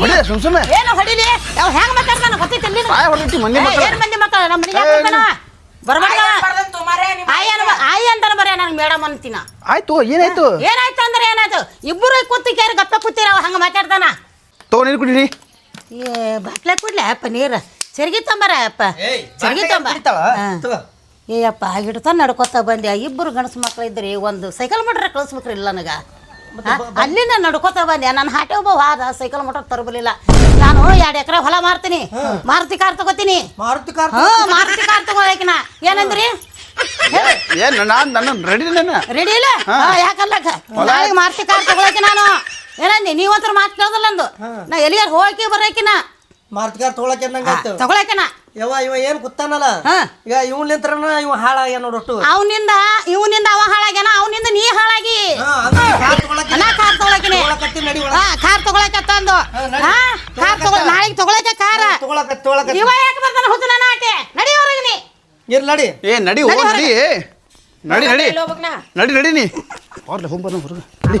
ಹೊಡಿ ಸುಮ್ ಸುಮ್ಮನೆ ಏನು ಹೊಡಿಲಿ? ಯಾವ ಹೆಂಗ್ ಮಾತಾಡ್ತಾನ ಬಾಯ್ ಹೊಡಿತಿ ಮಂದಿ ಏನ್ ಮಂದಿ ಮಾತಾಡ? ನಮ್ಮ ಮನೆಗೆ ಆಯಿ ಅನ್ಬ ಆಯಿ ಅಂತಾನ ಬರೀ ನನಗೆ ಮೇಡಮ್ ಅಂತೀನ. ಆಯ್ತು ಏನಾಯ್ತು? ಏನಾಯ್ತು ಅಂದ್ರೆ ಏನಾಯ್ತು? ಇಬ್ಬರು ಕೂತಿ ಕೇರಿ ಗಪ್ಪ ಕೂತಿರ ಅವ ಹಂಗ ಮಾತಾಡ್ತಾನ? ತಗೋ ನೀರು ಕುಡೀರಿ. ಏ ಬಾಟ್ಲೆ ಕೊಡ್ಲೆ ಅಪ್ಪ ನೀರು. ಚರ್ಗಿ ತಂಬರ ಅಪ್ಪ. ಚರ್ಗಿ ತಂಬ. ಹಾ. ಏ ಅಪ್ಪ ಹಿಡ್ತಾನೆ ನಡ್ಕೋತ ಬಂದೆ. ಇಬ್ಬರು ಗಣಸು ಮಕ್ಳು ಇದ್ರಿ ಒಂದು ಸೈಕಲ್ ಮಟ್ರ ಕಳಿಸ್ಬೇಕ್ರಿ ಇಲ್ಲ ನನಗೆ. ಅಲ್ಲಿಂದ ನಡ್ಕೋತಾ ಬಂದೆ. ನನ್ನ ಹಾಟೆ ಒಬ್ಬ ವಾದ ಸೈಕಲ್ ಮೋಟ್ರ್ ತರಬಲಿಲ್ಲ. ನಾನು ಎರಡು ಎಕರೆ ಹೊಲ ಮಾರ್ತೀನಿ. ಮಾರುತಿ ಕಾರ್ ತಗೋತೀನಿ. ಮಾರುತಿ ಕಾರ್ ಹ್ಞೂ ಮಾರುತಿ ಕಾರ್ ತಗೋಕಿನ ಏನಂದ್ರಿ? ಏನ್ ನಾನು ನನ್ನ ರೆಡಿ ನಾನು ರೆಡಿ ಇಲ್ಲ? ಯಾಕಲ್ಲ ಮಾರುತಿ ಕಾರ್ ತಗೊಳಕ್ಕೆ ನಾನು. ಏನಂದಿ? ನೀವಂತ್ರ ಮಾತು ಕೇಳೋದಿಲ್ಲ ಅಂದು. ನಾ ಎಲ್ಲಿಗಾರ ಹೋಗಿ ಬರೋಕಿನ ಮಾರುತಿ ಕಾರ್ ನಂಗಾಯ್ತು ತಗೊಳಕಿನ ಯವ್ವ ಇವ ಏನ್ ಗೊತ್ತಾನಲ್ಲ ಹಾ. ಈಗ ಇವನ್ಲಿಂತ್ರನ ಇವ ಹಾಳಾಗ್ಯ ನೋಡೊಟ್ಟು ಅವನಿಂದ ಇವನಿಂದ ಅವ ಹಾಳಾಗ್ಯಾನ ಅವನಿಂದ ನೀ ಹಾಳಾಗಿ. ಅಣ್ಣ ಕಾರ್ ತಗೊಳಕಿನಿ. ನಡಿ ಹಾ ಕಾರ್ ತಗೊಳಕ ತಂದು ಹಾ ಕಾರ್ ತಗೊಳ ನಾಳೆಗೆ ತಗೊಳಕ ಕಾರ. ತೊಗೊಳಕ ತೊಗೊಳಕ ಇವ ಯಾಕೆ ಬರ್ತಾನ ಹುಟ್ಟು ನನ್ನ ಆಕೆ ನಡಿ ಹೊರಗೆ ನೀ. ಇರ್ಲಿ ನಡಿ. ಏ ನಡಿ ಓ ನಡಿ ನಡಿ. ನಡಿ ನಡಿ. ನಡಿ ನೀ. ಅವ್ರಲ್ಲ ಹೋಗ್ಬಾರ ಹೊರಗೆ ನಡಿ